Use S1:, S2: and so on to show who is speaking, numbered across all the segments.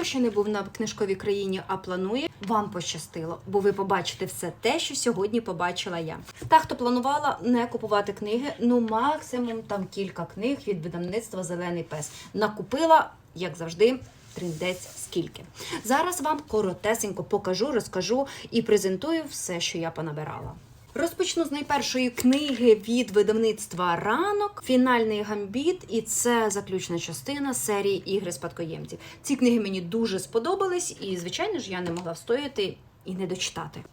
S1: Хто ще не був на книжковій країні, а планує, вам пощастило, бо ви побачите все те, що сьогодні побачила я. Та, хто планувала не купувати книги, ну максимум там кілька книг від видавництва Зелений пес. Накупила, як завжди. Триндець скільки. Зараз вам коротесенько покажу, розкажу і презентую все, що я понабирала. Розпочну з найпершої книги від видавництва Ранок, фінальний гамбіт, і це заключна частина серії Ігри спадкоємців. Ці книги мені дуже сподобались, і, звичайно ж, я не могла встояти і не дочитати.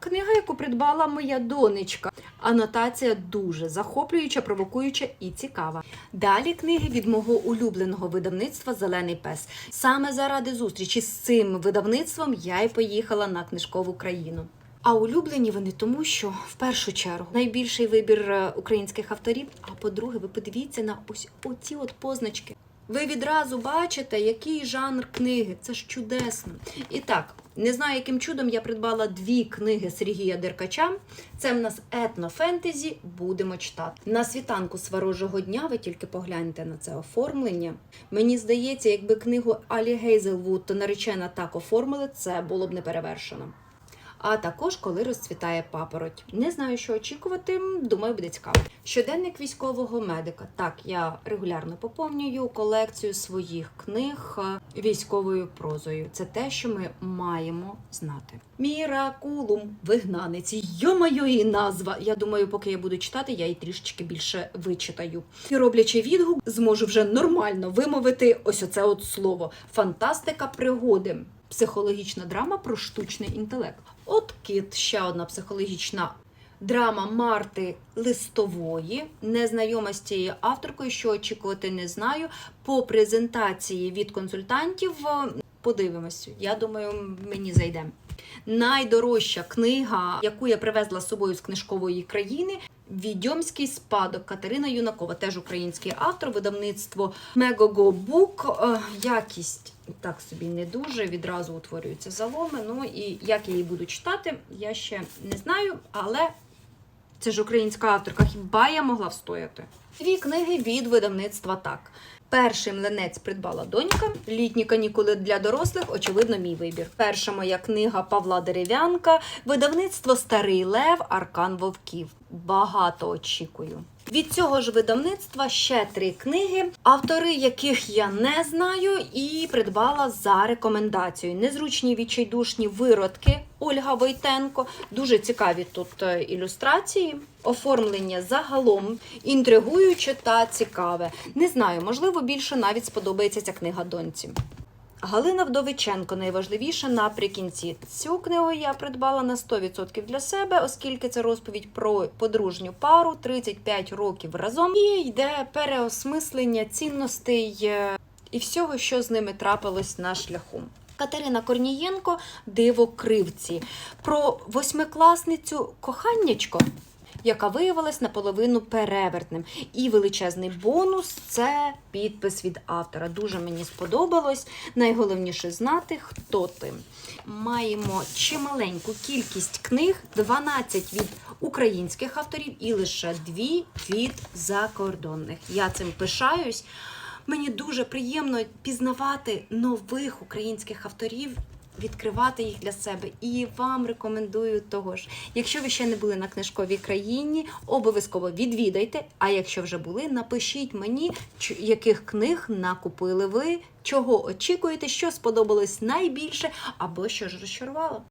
S1: Книга, яку придбала моя донечка. Анотація дуже захоплююча, провокуюча і цікава. Далі книги від мого улюбленого видавництва Зелений пес. Саме заради зустрічі з цим видавництвом я й поїхала на книжкову країну. А улюблені вони тому, що в першу чергу найбільший вибір е, українських авторів. А по-друге, ви подивіться на ось оці от позначки. Ви відразу бачите, який жанр книги. Це ж чудесно. І так, не знаю, яким чудом я придбала дві книги Сергія Деркача. Це в нас етнофентезі. Будемо читати. На світанку сварожого дня ви тільки погляньте на це оформлення. Мені здається, якби книгу Алі Гейзелвуд наречена так оформили, це було б неперевершено. А також коли розцвітає папороть. Не знаю, що очікувати. Думаю, буде цікаво. Щоденник військового медика. Так, я регулярно поповнюю колекцію своїх книг е, військовою прозою. Це те, що ми маємо знати. Міракулум, вигнанець. Йо-моє, і назва. Я думаю, поки я буду читати, я її трішечки більше вичитаю. І роблячи відгук, зможу вже нормально вимовити ось оце от слово. Фантастика пригоди. Психологічна драма про штучний інтелект. От кіт, ще одна психологічна драма Марти Листової. Незнайома з цією авторкою, що очікувати не знаю. По презентації від консультантів е, подивимось. Я думаю, мені зайде. Найдорожча книга, яку я привезла з собою з книжкової країни. Відьомський спадок Катерина Юнакова, теж український автор, видавництво Мегого Бук. Е, Якість так собі не дуже. Відразу утворюються заломи. Ну і як я її буду читати, я ще не знаю, але це ж українська авторка. Хіба я могла встояти? Дві книги від видавництва так. Перший млинець придбала донька. Літні канікули для дорослих, очевидно, мій вибір. Перша моя книга Павла Дерев'янка, видавництво Старий Лев, Аркан Вовків. Багато очікую. Від цього ж видавництва ще три книги, автори яких я не знаю, і придбала за рекомендацією. Незручні відчайдушні виродки Ольга Войтенко. Дуже цікаві тут е, ілюстрації. Оформлення загалом інтригуюче та цікаве. Не знаю, можливо, більше навіть сподобається ця книга доньці. Галина Вдовиченко найважливіше наприкінці. Цю книгу я придбала на 100% для себе, оскільки це розповідь про подружню пару 35 років разом. І йде переосмислення цінностей е, і всього, що з ними трапилось на шляху. Катерина Корнієнко Диво кривці про восьмикласницю коханнячко. Яка виявилась наполовину перевертним. І величезний бонус це підпис від автора. Дуже мені сподобалось. Найголовніше знати, хто ти. Маємо чималеньку кількість книг, 12 від українських авторів і лише 2 від закордонних. Я цим пишаюсь. Мені дуже приємно пізнавати нових українських авторів, відкривати їх для себе. І вам рекомендую того ж. Якщо ви ще не були на книжковій країні, обов'язково відвідайте. А якщо вже були, напишіть мені, яких книг накупили ви, чого очікуєте, що сподобалось найбільше, або що ж розчарувало.